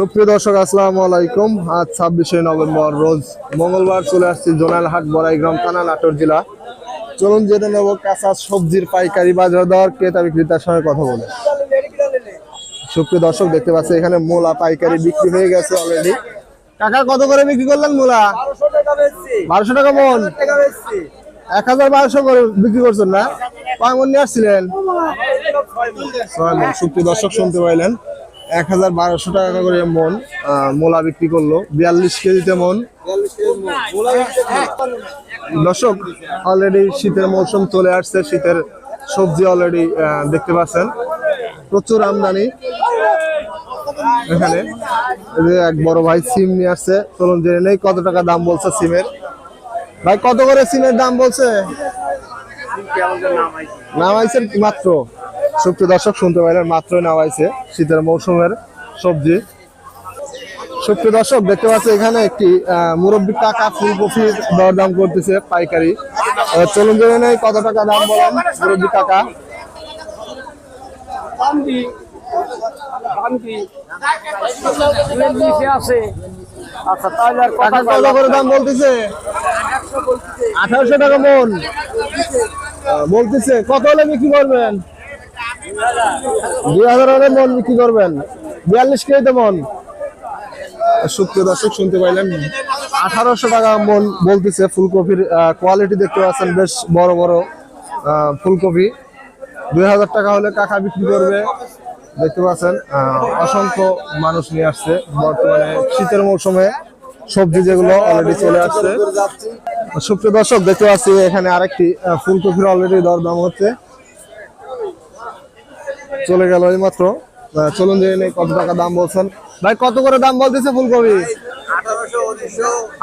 সুপ্রিয় দর্শক, আসসালামু আলাইকুম। আজ ছাব্বিশে নভেম্বর, রোজ মঙ্গলবার চলে আসছি জোনালহাট বড়াইগ্রাম থানা নাটোর জেলা। চলুন জেনে নেব কাঁচা সবজির পাইকারি বাজার দর, ক্রেতা বিক্রেতার সঙ্গে কথা বলে। সুপ্রিয় দর্শক, দেখতে পাচ্ছি এখানে মূলা পাইকারি বিক্রি হয়ে গেছে অলরেডি কাকা, কত করে বিক্রি করলেন মূলা? বারোশো টাকা মন। এক হাজার বারোশো করে বিক্রি করছেন না? মন নিয়ে আসছিলেন? সুপ্রিয় দর্শক, শুনতে পাইলেন। এক হাজার বারোশো টাকা করে মন মোলা বিক্রি করল। বিয়াল্লিশ কেজিতে মন। দর্শক অলরেডি শীতের মৌসুম চলে আসছে, শীতের সবজি অলরেডি দেখতে পাচ্ছেন। প্রচুর আমদানি। এখানে এক বড় ভাই সিম নিয়ে আসছে। চলুন জেনে নেই কত টাকা দাম বলছে সিমের। ভাই, কত করে সিমের দাম বলছে? নামাইছে মাত্র? সুপ্রিয় দর্শক শুনতে পাইলেন মাত্র নামাইছে শীতের মৌসুমের সবজি। সুপ্রিয় দর্শক দেখতে পাচ্ছি এখানে একটি মুরব্বি টাকা ফুলকপির দরদাম করতেছে পাইকারি। চলুন জেনে নেই কত টাকা দাম বলেন মুরব্বি টাকা। আচ্ছা আঠারোশো টাকা মন। বলতেছে কত হলে বিক্রি করবেন? দুই হাজার মন বিক্রি করবেন। বিয়াল্লিশ কেজিতে মন। সুপ্রিয় দর্শক শুনতে পাইলেন আঠারোশো টাকা মন বলতেছে ফুলকপির কোয়ালিটি দেখতে পাচ্ছেন বেশ বড় বড় ফুলকপি। দুই হাজার টাকা হলে কাকা বিক্রি করবে। দেখতে পাচ্ছেন অসংখ্য মানুষ নিয়ে আসছে। বর্তমানে শীতের মৌসুমে সবজি যেগুলো অলরেডি চলে আসছে। সুপ্রিয় দর্শক দেখতে পাচ্ছি এখানে আরেকটি ফুলকপির অলরেডি দরদাম হচ্ছে। চলে গেল এই মাত্র চলুন জেনে নেই কত টাকা দাম বলছেন। ভাই, কত করে দাম বলতেছে ফুলকপি?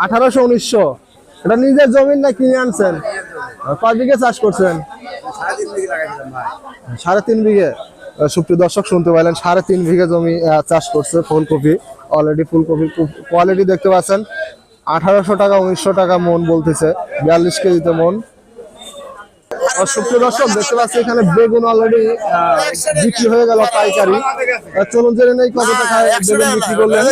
আঠারোশো, উনিশশো। এটা নিজের জমিন না কিনে আনছেন? কয় বিঘে চাষ করছেন? সাড়ে তিন বিঘে। সুপ্রিয় দর্শক, শুনতে পাইলেন, সাড়ে তিন বিঘে জমি চাষ করছে ফুলকপি। অলরেডি ফুলকপির কোয়ালিটি দেখতে পাচ্ছেন। আঠারোশো টাকা, উনিশশো টাকা মন বলতেছে। বিয়াল্লিশ কেজিতে মন। সুপ্রিয় দর্শক দেখতে পাচ্ছি এখানে বেগুন অলরেডি বিক্রি হয়ে গেল পাইকারি। চলুন জেনে নেই কত টাকায় বেগুন বিক্রি করলেন।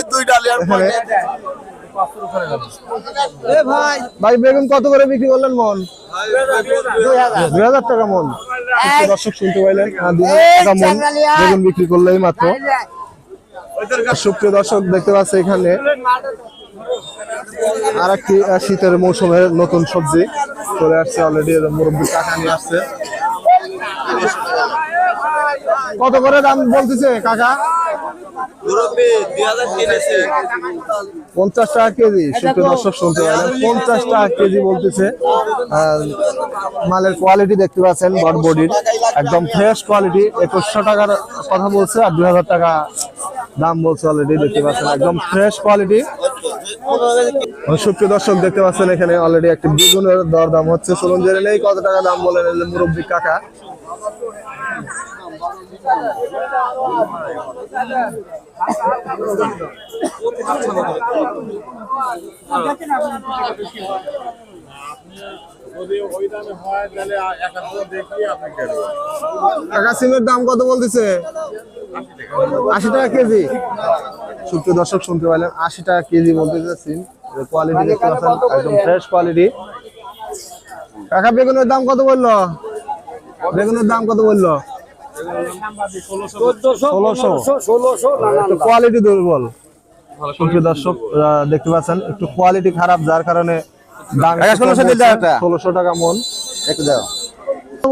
ভাই। বেগুন কত করে বিক্রি করলেন মন? দুই হাজার। টাকা মন। সুপ্রিয় দর্শক শুনতে পাইলেন দুই হাজার টাকা মন বেগুন বিক্রি করলেই মাত্র। সুপ্রিয় দর্শক দেখতে পাচ্ছি এখানে। আর একটি শীতের মৌসুমের নতুন সবজি চলে আসছে অলরেডি মুরব্বী টাকা নিয়ে আসছে। কত করে দাম বলতেছে কাকা? পঞ্চাশ টাকা কেজি সুপ্রিয় দর্শক শুনতে পারেন পঞ্চাশ টাকা কেজি বলতেছে। আর মালের কোয়ালিটি দেখতে পাচ্ছেন বড বডির। একদম ফ্রেশ কোয়ালিটি একুশশো টাকার কথা বলছে আর দুই হাজার টাকা দাম বলছে অলরেডি দেখতে পাচ্ছেন। একদম ফ্রেশ কোয়ালিটি সুপ্রিয় দর্শক, দেখতে পাচ্ছেন এখানে অলরেডি একটি বেগুনের দর দাম হচ্ছে। চলুন জেনে নেই কত টাকা দাম বলেন এই যে মুরব্বী কাকা। দাম কত বলতেছে? আশি টাকা কেজি। সুপ্রিয় দর্শক শুনতে পাইলেন আশি টাকা কেজি বলতে সিম কোয়ালিটি দেখতে পাচ্ছেন একদম ফ্রেশ কোয়ালিটি কাকা বেগুনের দাম কত বলল? বেগুনের দাম কত বলল? কোয়ালিটি দুর্বল। সুপ্রিয় দর্শক আহ, দেখতে পাচ্ছেন একটু কোয়ালিটি খারাপ যার কারণে দাম ষোলোশো ষোলোশো টাকা মন। একটু দাও।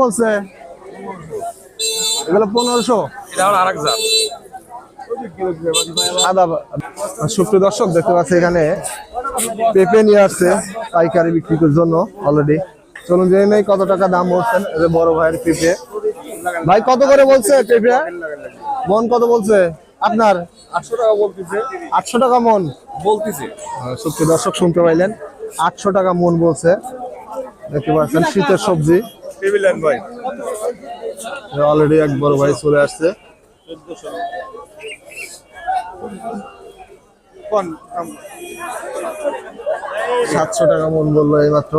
বলছে? এগুলো পনেরোশো। আদা সুপ্রিয় দর্শক দেখতে পাচ্ছি এখানে পেঁপে নিয়ে আসছে পাইকারি বিক্রির জন্য অলরেডি চলুন জেনে নেই কত টাকা দাম বলছেন বড় ভাইয়ের পেঁপে। ভাই কত করে বলছে পেঁপে? মন কত বলছে? আপনার? আটশো টাকা বলতেছে। আটশো টাকা মন। বলতেছে। সুপ্রিয় দর্শক শুনতে পাইলেন আটশো টাকা মন বলছে। দেখতে পাচ্ছেন শীতের সবজি। অলরেডি এক বড় ভাই চলে আসছে। কোন? সাতশো টাকা মন বলল এই মাত্র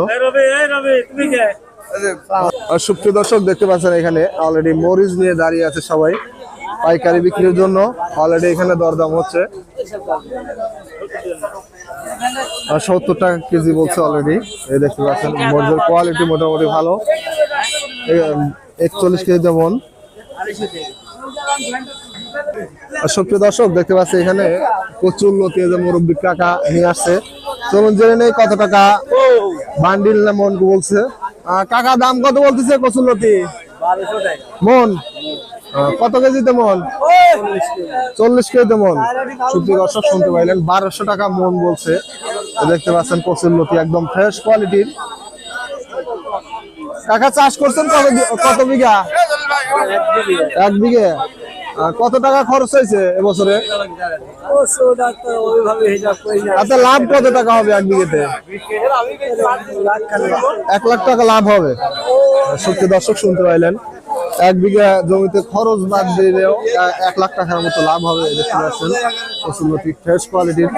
সুপ্রিয় দর্শক দেখতে পাচ্ছেন এখানে অলরেডি মরিচ নিয়ে দাঁড়িয়ে আছে সবাই পাইকারি বিক্রির জন্য। অলরেডি এখানে দরদাম হচ্ছে। সত্তর টাকা কেজি বলছে অলরেডি এই দেখতে পাচ্ছেন মরিচের কোয়ালিটি মোটামুটি ভালো। একচল্লিশ কেজি যেমন সুপ্রিয় দর্শক, দেখতে পাচ্ছি এখানে প্রচুর লতি মুরব্বী কাকা নিয়ে আসছে। চলুন জেনে নেই কত টাকা বান্ডিল না মন বলছে? কাকা, দাম কত বলতেছে কচুর লতি? মন? কত কেজিতে মন? চল্লিশ কেজিতে মন। সুপ্রিয় দর্শক, শুনতে পাইলেন, বারোশো টাকা মন বলছে। দেখতে পাচ্ছেন কচুর লতি একদম ফ্রেশ কোয়ালিটির কাকা, চাষ করছেন কত বিঘা? এক বিঘে? কত টাকা খরচ হয়েছে এবছরে? আচ্ছা লাভ কত টাকা হবে এক বিঘেতে? এক লাখ টাকা লাভ হবে। সত্যি দর্শক শুনতে পাইলেন। এক বিঘা জমিতে খরচ বাদ দিলেও এক লাখ টাকার মতো লাভ হবে, দেখতে পাচ্ছেন। ফ্রেশ কোয়ালিটির